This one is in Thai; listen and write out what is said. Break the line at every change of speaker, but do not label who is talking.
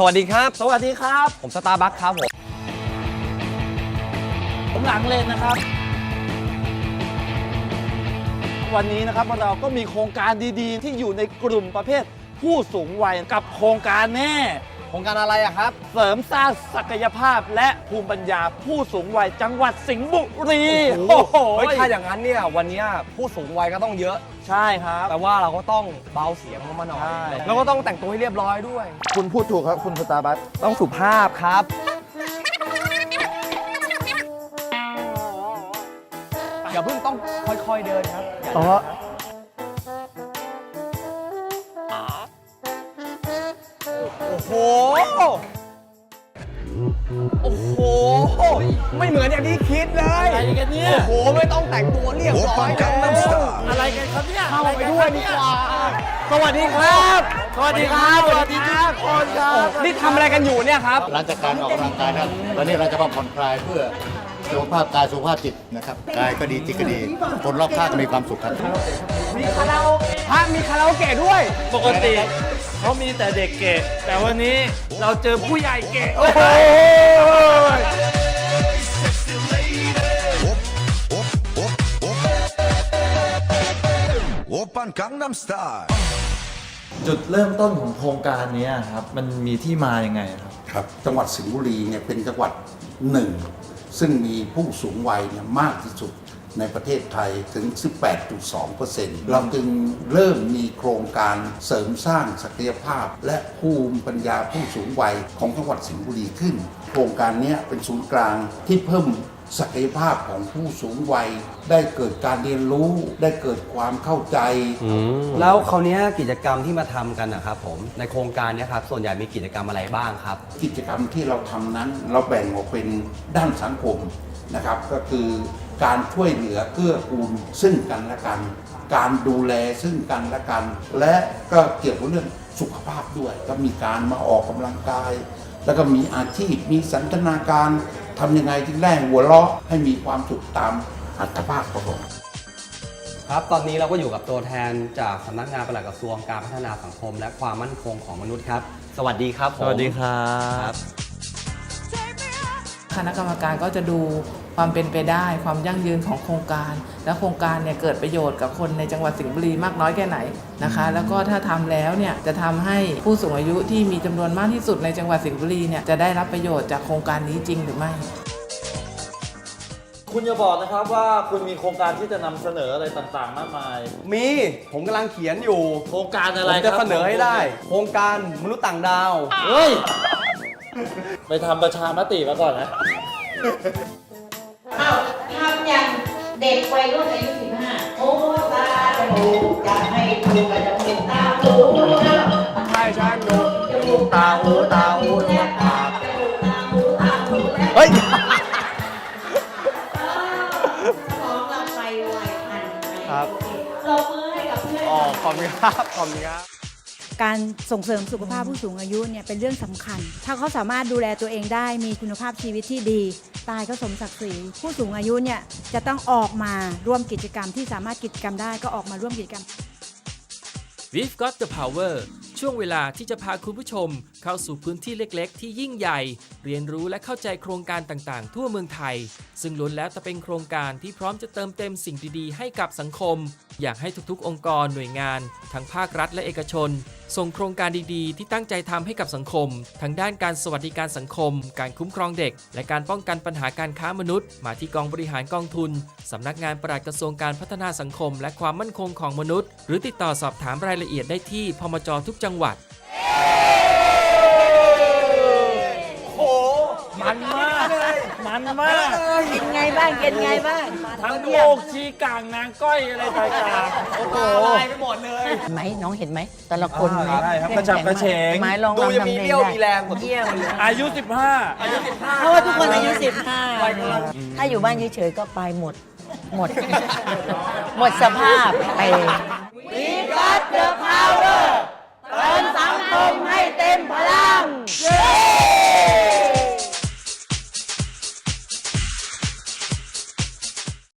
สวัสดีครับ
สวัสดีครับ
ผมสตาร์บัคครับผม
ผมหลังเลนนะครับ วันนี้นะครับเราก็มีโครงการดีๆ ที่อยู่ในกลุ่มประเภทผู้สูงวัยกับโครงการแน่
โครงการอะไรอะครับ
เสริมสร้างศักยภาพและภูมิปัญญาผู้สูงวัยจังหวัดสิงห์บุรี
โอ้โหเฮ้ยถ้าอย่างนั้นเนี่ยวันเนี้ยผู้สูงวัยก็ต้องเยอะ
ใช่ครับ
แต่ว่าเราก็ต้องเบาเสียงลงมาหน่อย
ใช่
แล้วก็ต้องแต่งตัวให้เรียบร้อยด้วย
คุณพูดถูกครับคุณสตาร์บัค
ต้องสุภาพครับ อย่าเพิ่งต้องค่อยๆเดินครับอย่า
อ๋อ
โอ้โห โอ้โห ไม่เหมือนอย่างที่คิดเลย
อะไรกันเนี่ย
โอ้โห ไม่ต้องแต่งตัวเรียบร้อยเลย
อะไรกันครับเนี่ย
เข้าไปด้วยดีกว่า สวัสดีครับ
สวัสดีครับ สวัสดีทุกคนครับ
นี่ทำอะไรกันอยู่เนี่ยครับ
หลังจากการออกกำลังกายนะครับตอนนี้เราจะมาผ่อนคลายเพื่อสุขภาพกายสุขภาพจิตนะครับกายก็ดีจิตก็ดี คนรอบข้างก็มีความสุขครับ
พระมีคาราโอเกะด้วย
ปกติ เขามีแต่เด็กเก๋แต่วันนี้เราเจอผู้ใหญ่เก๋
โอ้โห
จุดเริ่มต้นของโครงการนี้ครับ มันมีที่มาอย่างไงครับ
ครับ จังหวัดสิงห์บุรีเนี่ยเป็นจังหวัดหนึ่ง ซึ่งมีผู้สูงวัยเนี่ยมากที่สุด ในประเทศไทยถึง 18.2%เราจึงเริ่มมีโครงการเสริมสร้างศักยภาพ และภูมิปัญญาผู้สูงวัยของจังหวัดสิงห์บุรีขึ้น โครงการนี้เป็นศูนย์กลางที่เพิ่มศักยภาพของผู้สูงวัย ได้เกิดการเรียนรู้ได้เกิดความเข้าใจ
แล้วคราวนี้กิจกรรมที่มาทำกันนะครับผมในโครงการนี้ครับส่วนใหญ่มีกิจกรรมอะไรบ้างครับ
กิจกรรมที่เราทำนั้นเราแบ่งออกเป็นด้านสังคม นะครับก็คือการช่วยเหลือเกื้อกูลซึ่งกันและกัน การดูแลซึ่งกันและกัน และก็เกี่ยวกับเรื่องสุขภาพด้วย ก็มีการมาออกกำลังกาย แล้วก็มีอาชีพมีสันทนาการทำยังไงที่แรงหัวเราะให้มีความสุขตามอัตภาพของผม
ครับ ตอนนี้เราก็อยู่กับตัวแทนจากสำนักงานปลัดกระทรวงการพัฒนาสังคม และความมั่นคงของมนุษย์ครับ สวัสดีครับผม
สวัสดีครับ
คณะกรรมการก็จะดูความเป็นไปได้ความยั่งยืนของโครงการ และโครงการเนี่ยเกิดประโยชน์กับคนในจังหวัดสิงห์บุรีมากน้อยแค่ไหนนะคะ แล้วก็ถ้าทำแล้วเนี่ยจะทำให้ผู้สูงอายุที่มีจำนวนมากที่สุดในจังหวัดสิงห์บุรีเนี่ยจะได้รับประโยชน์จากโครงการนี้จริงหรือไม่
คุณอย่าบอกนะครับว่าคุณมีโครงการที่จะนำเสนออะไรต่างๆ มากมาย
มีผมกำลังเขียนอยู่
โครงการ
ผ
อะไร
ม
ค
จะ
รับ
เสนอให้ได้ โครงการมนุษย์ต่างดาว
เฮ้ย ไปทำประชามติมาก่อนนะ
อ้าวทำอย่างเด็กวัยรุ่นอายุ15โอ้ตาจมูกจะให้ดูกระจมูกตาหูอ้าว
ใช่ใช่ดู
จมูก
ตาหูตาหู
และปากจมูกตาหูตาหูและ
เฮ้ย
อ้าวสมองเราไปไวทันไป
ครับ
โอเคปรบมือให้กับเพื่อน
อ๋อขอบคุณครับ ขอบคุณครับ
การส่งเสริมสุขภาพผู้สูงอายุเนี่ยเป็นเรื่องสำคัญ ถ้าเขาสามารถดูแลตัวเองได้มีคุณภาพชีวิตที่ดี ตายก็สมศักดิ์ศรีผู้สูงอายุเนี่ยจะต้องออกมาร่วมกิจกรรมที่สามารถกิจกรรมได้ก็ออกมาร่วมกิจกรรม
We've got the power ช่วงเวลาที่จะพาคุณผู้ชม เข้าสู่พื้นที่เล็กๆ ที่ยิ่งใหญ่ เรียนรู้และเข้าใจโครงการต่างๆ ทั่วเมืองไทย ซึ่งล้วนแล้วจะเป็นโครงการที่พร้อมจะเติมเต็มสิ่งดีๆ ให้กับสังคม อยากให้ทุกๆ องค์กรหน่วยงาน ทั้งภาครัฐและเอกชน ส่งโครงการดีๆ ที่ตั้งใจทำให้กับสังคม ทั้งด้านการสวัสดิการสังคม การคุ้มครองเด็ก และการป้องกันปัญหาการค้ามนุษย์ มาที่กองบริหารกองทุนสำนักงานปลัดกระทรวงการพัฒนาสังคม และความมั่นคงของมนุษย์ หรือติดต่อสอบถามรายละเอียดได้ที่พมจทุกจังหวัด
โอ้มันมาก มันมาก
เป็นไงบ้างเป็นไงบ้าง
ทั้งโลกชีกลางนางก้อยอะไรต่างๆโอ้โห
ตายไปหมดเลย
ไหมน้องเห็นไหมแต่ละคน
อ่าได้ครับกระฉับกระเฉง
ไม้ลอง
ดู
รำ
จะ
ทำ
มี
เพลง
เรี่ยว
ได้
มีแรงกว่าทุก
เยี่ยม
คนเลย
อายุ 15
อายุ15
เพราะว่าทุกคนอายุ15ถ้าอยู่บ้านเฉยๆก็ไปหมด หมด หมดสภาพไป
We got the power